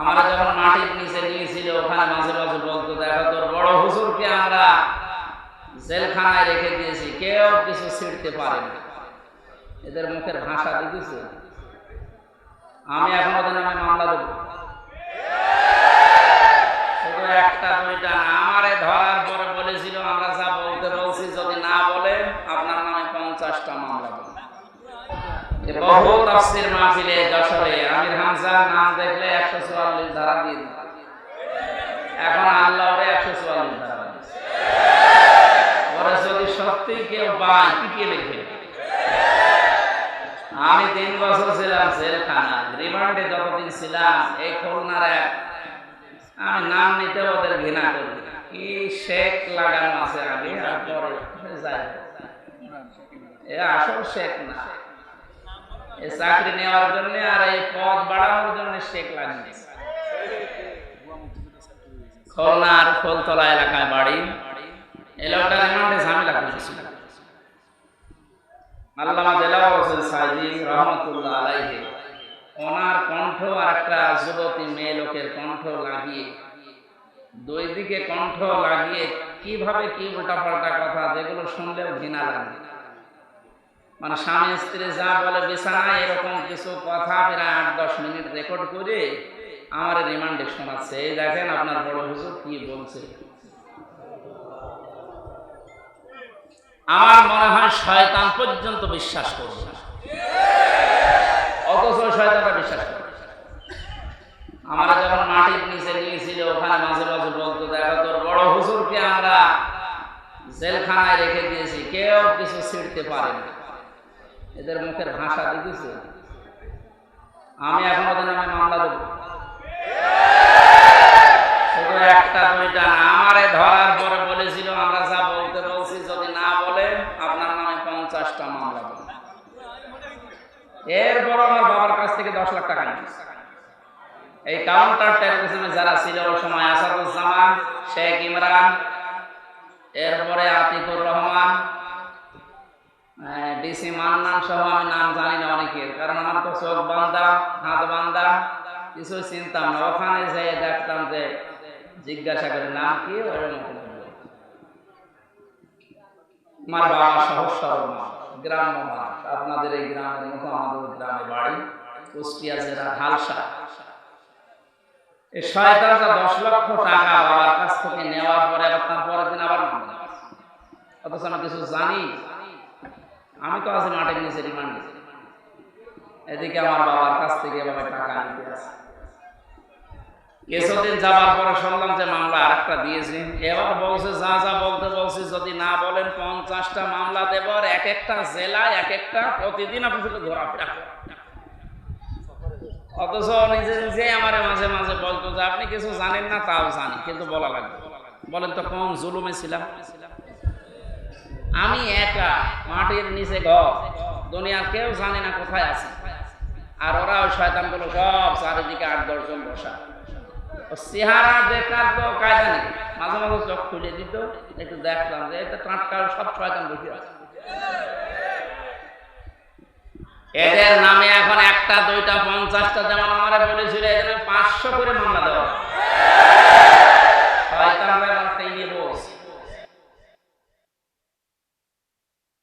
আমরা যখন মাটির নিচে নিয়েছিল ওখানে মাঝে মাঝে বলতো, দেখো তোর বড় হুজুরকে আমরা জেলখানায় রেখে দিয়েছি, কেউ কিছু ছিঁড়তে পারে এদের মুখের ভাষা দেখেছে? আমি এখন ওদের নামে মামলা দেবো। একটা দুইটা আমারে ধরার পরে বলেছিল, আমরা যা বলতে বলছি, যদি না বলেন, আপনার নামে পঞ্চাশটা মামলা বহু তাফসির মাহফিলে যশোরে আমির হামজার নাম দেখলে একশো চুয়াল্লিশ ধারা দিয়ে এখন আল্লাহ ওরে ধারা। ওরা যদি সত্যি কেউ পিটিয়ে লিখে? আমি তিন বছর ছিলাম জেলখানা রিমান্ডে যতদিন ছিলাম এই খুলনার এক আমি নাম নিতে ওদের ঘৃণা করি। কি শেখ লাগানো আছে আগে আর পরে যায়। এ আসল শেখ না। চাকরি নেওয়ার জন্য আর এই পদ বাড়ানোর জন্য শেখ লাগিয়েছে খুলনার ফুলতলা এলাকায় বাড়ি। ঝামেলা আল্লামা হোসেন রহমতুল্লাহ ওনার কণ্ঠ আর একটা যুবতী মেয়ে লোকের কণ্ঠ লাগিয়ে, দুই দিকে কণ্ঠ লাগিয়ে কীভাবে কি উল্টাপাল্টা কথা যেগুলো শুনলেও ঘৃণা লাগে। মানে স্বামী স্ত্রী যা বলে বিছানায় এরকম কিছু কথা প্রায় আট দশ মিনিট রেকর্ড করে আমার রিমান্ডে শোনাচ্ছে। এই দেখেন আপনার বড় হুজুর কি বলছে। আমার মনে হয় শয়তান পর্যন্ত বিশ্বাস করবে না। অথচ শয়তানটা বিশ্বাস করে আমরা যখন মাটির নিচে নিয়েছিল ওখানে মাঝে মাঝে বলতো, দেখো তোর বড় হুজুরকে আমরা জেলখানায় রেখে দিয়েছি, কেউ কিছু ছিঁড়তে পারে না। এদের মুখের ভাষা দেখেছে? আমি এখন ওদের নামে মামলা দেবো। শুধু একটা দুইটা আমারে ধরার পরে বলেছিল, আমরা যা বলতে বলছি, যদি না বলেন, আপনার নামে পঞ্চাশটা মামলা দেবো। এরপর আমার বাবার কাছ থেকে দশ লাখ টাকা নিয়েছে। এই কাউন্টার টেরোরিজমে যারা ছিল, ওই সময় আসাদুজ্জামান, শেখ ইমরান, এরপরে আতিকুর রহমান ডিসি মান্নান সহ আমি নাম জানি না অনেকের। কারণ আমার তো চোখ বান্ধা, হাত বান্ধা। কিছু চিন্তাম না। ওখানে যেয়ে দেখতাম যে জিজ্ঞাসা করে, নাম কি? আমার বাবা গ্রাম্য আপনাদের এই গ্রামের মতো আমাদের গ্রামে বাড়ি, কুষ্টিয়া জেলা এই দশ লক্ষ টাকা বাবার কাছ থেকে নেওয়ার পরে দিন আবার অথচ আমি কিছু জানি আমি তো আছি মাঠের নিচে রিমান্ডে এদিকে আমার বাবার কাছ থেকে এভাবে টাকা নিতে আছে কিছুদিন যাবার পরে শুনলাম যে মামলা আরেকটা দিয়েছে। এবার বলছে, যা যা বলতে বলছি, যদি না বলেন পঞ্চাশটা মামলা দেব আর এক একটা জেলায় এক একটা প্রতিদিন আপনি শুধু ঘোরাফেরা। অথচ নিজে নিজে আমার মাঝে মাঝে বলতো যে, আপনি কিছু জানেন না, তাও জানি। কিন্তু বলা লাগবে। বলেন তো, কোন জুলুমে ছিলাম? আমি একা মাটির নিচে ঘর দুনিয়ার কেউ জানে না কোথায় আছে। আর ওরা ওই শয়তানগুলো সব চারিদিকে আট দশজন বসা। চেহারা তো, কায়দা নেই। মাঝে মাঝে চোখ খুলে দিত, একটু দেখলাম যে এটা সব শয়তান বসে আছে। এদের নামে এখন একটা, দুইটা, পঞ্চাশটা যেমন আমার বলেছিল পাঁচশো করে মামলা দেওয়া।